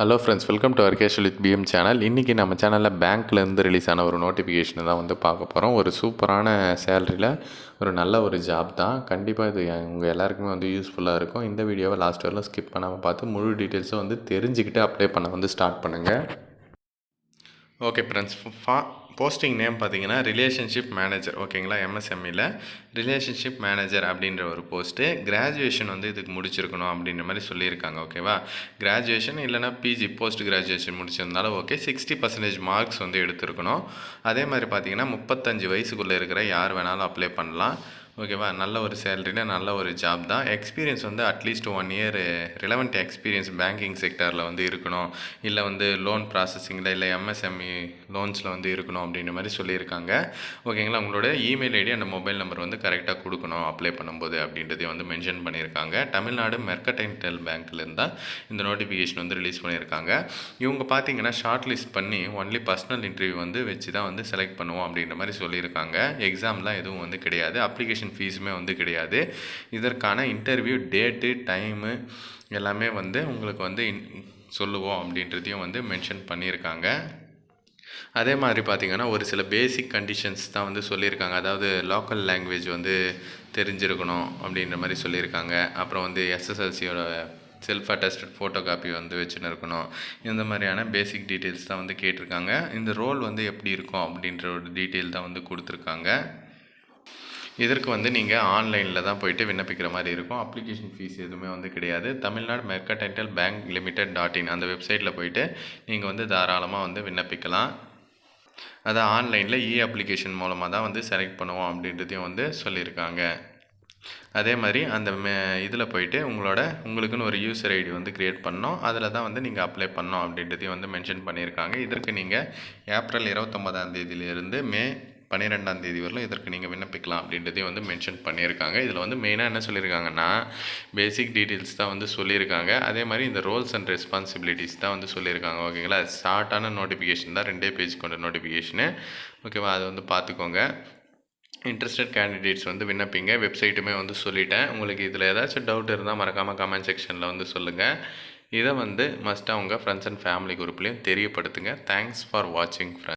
Hello friends welcome to அர்கேஷல் with PM channel இன்றைக்கி நம்ம சேனலில் பேங்க்லேருந்து ரிலீஸ் ஆன ஒரு நோட்டிஃபிகேஷனை தான் வந்து பார்க்க போகிறோம் ஒரு சூப்பரான சேலரியில் ஒரு நல்ல ஒரு ஜாப் தான். கண்டிப்பாக இது உங்கள் எல்லாருக்குமே வந்து யூஸ்ஃபுல்லாக இருக்கும். இந்த வீடியோவை லாஸ்ட் வரலாம் ஸ்கிப் பண்ணாமல் பார்த்து முழு டீட்டெயில்ஸும் வந்து தெரிஞ்சுக்கிட்டு அப்ளை பண்ண வந்து ஸ்டார்ட் பண்ணுங்கள் ஓகே ஃப்ரெண்ட்ஸ் ஃபா போஸ்டிங் நேம் பார்த்தீங்கன்னா ரிலேஷன்ஷிப் மேனேஜர் ஓகேங்களா எம்எஸ்எம்இல ரிலேஷன்ஷிப் மேனேஜர் அப்படின்ற ஒரு போஸ்ட்டு கிராஜுவேஷன் வந்து இதுக்கு முடிச்சிருக்கணும் அப்படின்ற மாதிரி சொல்லியிருக்காங்க. ஓகேவா கிராஜுவேஷன் இல்லைனா பிஜி போஸ்ட் கிராஜுவேஷன் முடிச்சிருந்தாலும் ஓகே சிக்ஸ்டி பர்சன்டேஜ் மார்க்ஸ் வந்து எடுத்திருக்கணும். அதே மாதிரி பார்த்தீங்கன்னா முப்பத்தஞ்சு வயசுக்குள்ளே இருக்கிற யார் வேணாலும் அப்ளை பண்ணலாம். ஓகேவா? நல்ல ஒரு சேலரினா நல்ல ஒரு ஜாப் தான். எக்ஸ்பீரியன்ஸ் வந்து at least one year relevant experience banking செக்டரில் வந்து இருக்கணும். இல்லை வந்து லோன் ப்ராசஸிங்கில் இல்லை எம்எஸ்எம்இ லோன்ஸில் வந்து இருக்கணும் அப்படின்ற மாதிரி சொல்லியிருக்காங்க. ஓகேங்களா? உங்களோட இமெயில் ஐடி அந்த மொபைல் நம்பர் வந்து கரெக்டாக கொடுக்கணும் அப்ளை பண்ணும்போது அப்படின்றதையும் வந்து மென்ஷன் பண்ணியிருக்காங்க. தமிழ்நாடு மெர்கடைன்டல் பேங்க்லேருந்து தான் இந்த நோட்டிஃபிகேஷன் வந்து ரிலீஸ் பண்ணியிருக்காங்க. இவங்க பார்த்தீங்கன்னா ஷார்ட் லிஸ்ட் பண்ணி ஒன்லி பர்சனல் இன்டர்வியூ வந்து வச்சு தான் வந்து செலக்ட் பண்ணுவோம் அப்படின்ற மாதிரி சொல்லியிருக்காங்க. எக்ஸாம்லாம் எதுவும் வந்து கிடையாது. அப்ளிகேஷன் ஃபீஸுமே வந்து கிடையாது. இதற்கான இன்டர்வியூ டேட்டு டைமு எல்லாமே வந்து உங்களுக்கு வந்து இன் சொல்லுவோம் அப்படின்றதையும் வந்து மென்ஷன் பண்ணியிருக்காங்க. அதே மாதிரி பார்த்திங்கன்னா ஒரு சில பேசிக் கண்டிஷன்ஸ் தான் வந்து சொல்லியிருக்காங்க. அதாவது லோக்கல் லாங்குவேஜ் வந்து தெரிஞ்சிருக்கணும் அப்படின்ற மாதிரி சொல்லியிருக்காங்க. அப்புறம் வந்து எஸ்எஸ்எல்சியோட செல்ஃப் அட்டஸ்டட் ஃபோட்டோ காப்பி வந்து வச்சுன்னு இருக்கணும் இந்த மாதிரியான பேசிக் டீட்டெயில்ஸ் தான் வந்து கேட்டிருக்காங்க. இந்த ரோல் வந்து எப்படி இருக்கும் அப்படின்ற ஒரு டீட்டெயில் தான் வந்து கொடுத்துருக்காங்க. இதற்கு வந்து நீங்கள் ஆன்லைனில் தான் போயிட்டு விண்ணப்பிக்கிற மாதிரி இருக்கும். அப்ளிகேஷன் ஃபீஸ் எதுவுமே வந்து கிடையாது. Tamilnadu mercantile bank limited dot in அந்த வெப்சைட்டில் போயிட்டு நீங்கள் வந்து தாராளமாக வந்து விண்ணப்பிக்கலாம். அதை ஆன்லைனில் இ அப்ளிகேஷன் மூலமாக தான் வந்து செலக்ட் பண்ணுவோம் அப்படின்றதையும் வந்து சொல்லியிருக்காங்க. அதே மாதிரி அந்த மே இதில் போயிட்டு உங்களோட உங்களுக்குன்னு ஒரு யூசர் ஐடி வந்து க்ரியேட் பண்ணோம். அதில் தான் வந்து நீங்கள் அப்ளை பண்ணோம் அப்படின்றதையும் வந்து மென்ஷன் பண்ணியிருக்காங்க. இதற்கு நீங்கள் ஏப்ரல் இருபத்தொம்பதாம் தேதியிலிருந்து மே பன்னிரெண்டாம் தேதி வரலாம் இதற்கு நீங்கள் விண்ணப்பிக்கலாம் அப்படின்றதையும் வந்து மென்ஷன் பண்ணியிருக்காங்க. இதில் வந்து மெயினாக என்ன சொல்லியிருக்காங்கன்னா பேசிக் டீட்டெயில்ஸ் தான் வந்து சொல்லியிருக்காங்க. அதே மாதிரி இந்த ரோல்ஸ் அண்ட் ரெஸ்பான்சிபிலிட்டிஸ் தான் வந்து சொல்லியிருக்காங்க. ஓகேங்களா ஷார்ட்டான நோட்டிஃபிகேஷன் தான் ரெண்டே பேஜ் கொண்ட நோட்டிஃபிகேஷனு ஓகேவா அதை வந்து பார்த்துக்கோங்க. இன்ட்ரெஸ்டட் கேண்டிடேட்ஸ் வந்து விண்ணப்பிங்க. வெப்சைட்டுமே வந்து சொல்லிட்டேன். உங்களுக்கு இதில் ஏதாச்சும் டவுட் இருந்தால் மறக்காமல் கமெண்ட் செக்ஷனில் வந்து சொல்லுங்கள் இதை வந்து மஸ்ட்டாக உங்கள் ஃப்ரெண்ட்ஸ் அண்ட் ஃபேமிலி குரூப்லேயும் தெரியப்படுத்துங்க. தேங்க்ஸ் ஃபார் வாட்சிங் ஃப்ரெண்ட்ஸ்